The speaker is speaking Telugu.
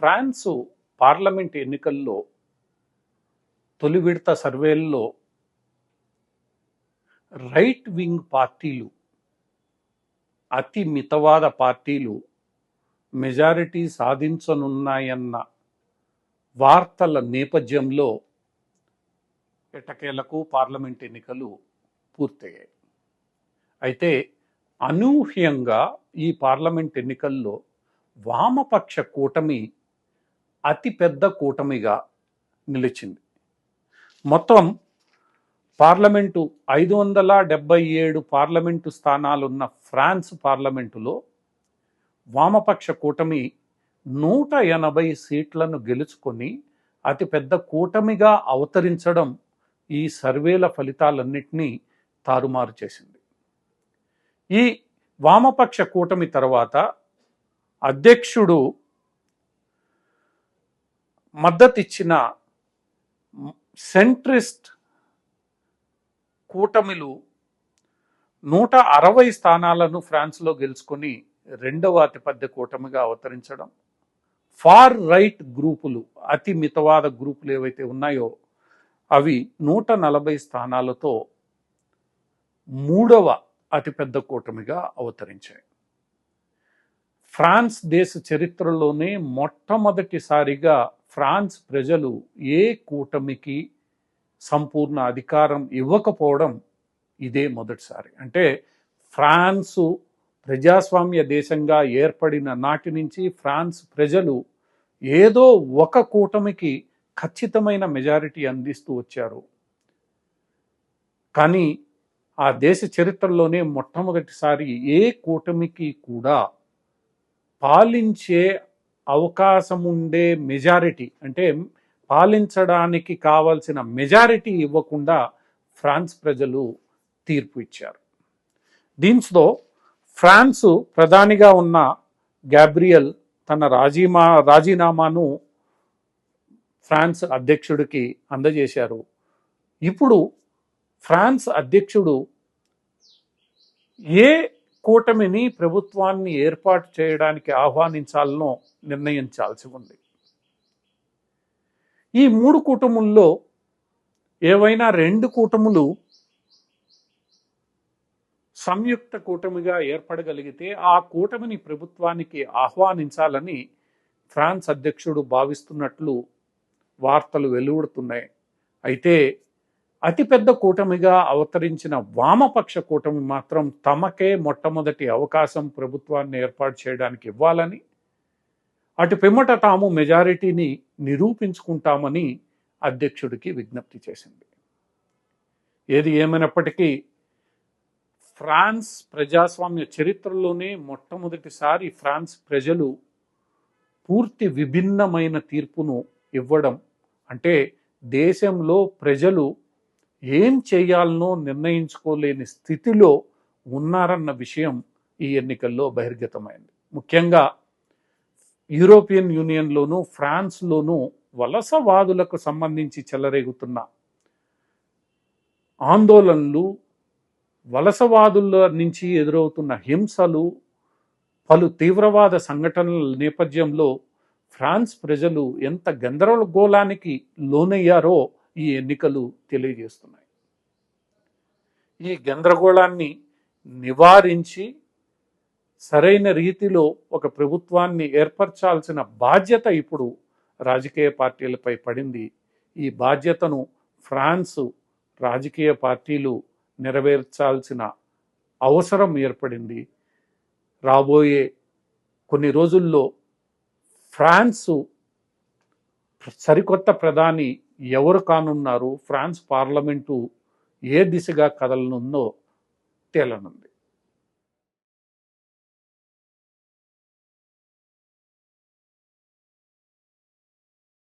ఫ్రాన్సు పార్లమెంట్ ఎన్నికల్లో తొలి విడత సర్వేల్లో రైట్ వింగ్ పార్టీలు అతి మితవాద పార్టీలు మెజారిటీ సాధించనున్నాయన్న వార్తల నేపథ్యంలో ఎటకేలకు పార్లమెంట్ ఎన్నికలు పూర్తయ్యాయి. అయితే అనూహ్యంగా ఈ పార్లమెంట్ ఎన్నికల్లో వామపక్ష కూటమి అతిపెద్ద కూటమిగా నిలిచింది. మొత్తం పార్లమెంటు ఐదు వందల డెబ్బై ఏడు పార్లమెంటు స్థానాలున్న ఫ్రాన్స్ పార్లమెంటులో వామపక్ష కూటమి నూట ఎనభై సీట్లను గెలుచుకొని అతిపెద్ద కూటమిగా అవతరించడం ఈ సర్వేల ఫలితాలన్నింటినీ తారుమారు చేసింది. ఈ వామపక్ష కూటమి తర్వాత అధ్యక్షుడు మద్దతిచ్చిన సెంట్రిస్ట్ కూటమిలు నూట అరవై స్థానాలను ఫ్రాన్స్లో గెలుచుకొని రెండవ అతిపెద్ద కూటమిగా అవతరించడం. ఫార్ రైట్ గ్రూపులు అతి మితవాద గ్రూపులు ఏవైతే ఉన్నాయో అవి నూట నలభై స్థానాలతో మూడవ అతిపెద్ద కూటమిగా అవతరించాయి. ఫ్రాన్స్ దేశ చరిత్రలోనే మొట్టమొదటిసారిగా ఫ్రాన్స్ ప్రజలు ఏ కూటమికి సంపూర్ణ అధికారం ఇవ్వకపోవడం ఇదే మొదటిసారి. అంటే ఫ్రాన్సు ప్రజాస్వామ్య దేశంగా ఏర్పడిన నాటి నుంచి ఫ్రాన్స్ ప్రజలు ఏదో ఒక కూటమికి ఖచ్చితమైన మెజారిటీ అందిస్తూ వచ్చారు. కానీ ఆ దేశ చరిత్రలోనే మొట్టమొదటిసారి ఏ కూటమికి కూడా పాలించే అవకాశం ఉండే మెజారిటీ అంటే పాలించడానికి కావాల్సిన మెజారిటీ ఇవ్వకుండా ఫ్రాన్స్ ప్రజలు తీర్పు ఇచ్చారు. దీంతో ఫ్రాన్స్ ప్రధానిగా ఉన్న గ్యాబ్రియల్ తన రాజీమా రాజీనామాను ఫ్రాన్స్ అధ్యక్షుడికి అందజేశారు. ఇప్పుడు ఫ్రాన్స్ అధ్యక్షుడు ఏ కూటమిని ప్రభుత్వాన్ని ఏర్పాటు చేయడానికి ఆహ్వానించాలనో నిర్ణయించాల్సి ఉంది. ఈ మూడు కూటముల్లో ఏవైనా రెండు కూటములు సంయుక్త కూటమిగా ఏర్పడగలిగితే ఆ కూటమిని ప్రభుత్వానికి ఆహ్వానించాలని ఫ్రాన్స్ అధ్యక్షుడు భావిస్తున్నట్లు వార్తలు వెలువడుతున్నాయి. అయితే అతిపెద్ద కూటమిగా అవతరించిన వామపక్ష కూటమి మాత్రం తమకే మొట్టమొదటి అవకాశం ప్రభుత్వాన్ని ఏర్పాటు చేయడానికి ఇవ్వాలని అటు పిమ్మట తాము మెజారిటీని నిరూపించుకుంటామని అధ్యక్షుడికి విజ్ఞప్తి చేసింది. ఏది ఏమైనప్పటికీ ఫ్రాన్స్ ప్రజాస్వామ్య చరిత్రలోనే మొట్టమొదటిసారి ఫ్రాన్స్ ప్రజలు పూర్తి విభిన్నమైన తీర్పును ఇవ్వడం అంటే దేశంలో ప్రజలు ఏం చేయాలనో నిర్ణయించుకోలేని స్థితిలో ఉన్నారన్న విషయం ఈ ఎన్నికల్లో బహిర్గతమైంది. ముఖ్యంగా యూరోపియన్ యూనియన్లోనూ ఫ్రాన్స్లోనూ వలసవాదులకు సంబంధించి చెలరేగుతున్న ఆందోళనలు వలసవాదుల నుంచి ఎదురవుతున్న హింసలు పలు తీవ్రవాద సంఘటనల నేపథ్యంలో ఫ్రాన్స్ ప్రజలు ఎంత గందరగోళానికి లోనయ్యారో ఈ ఎన్నికలు తెలియజేస్తున్నాయి. ఈ గందరగోళాన్ని నివారించి సరైన రీతిలో ఒక ప్రభుత్వాన్ని ఏర్పరచాల్సిన బాధ్యత ఇప్పుడు రాజకీయ పార్టీలపై పడింది. ఈ బాధ్యతను ఫ్రాన్స్ రాజకీయ పార్టీలు నెరవేర్చాల్సిన అవసరం ఏర్పడింది. రాబోయే కొన్ని రోజుల్లో ఫ్రాన్సు సరికొత్త ప్రధాని ఎవరు కానున్నారు? ఫ్రాన్స్ పార్లమెంటు ఏ దిశగా కదలనుందో తేలనుంది.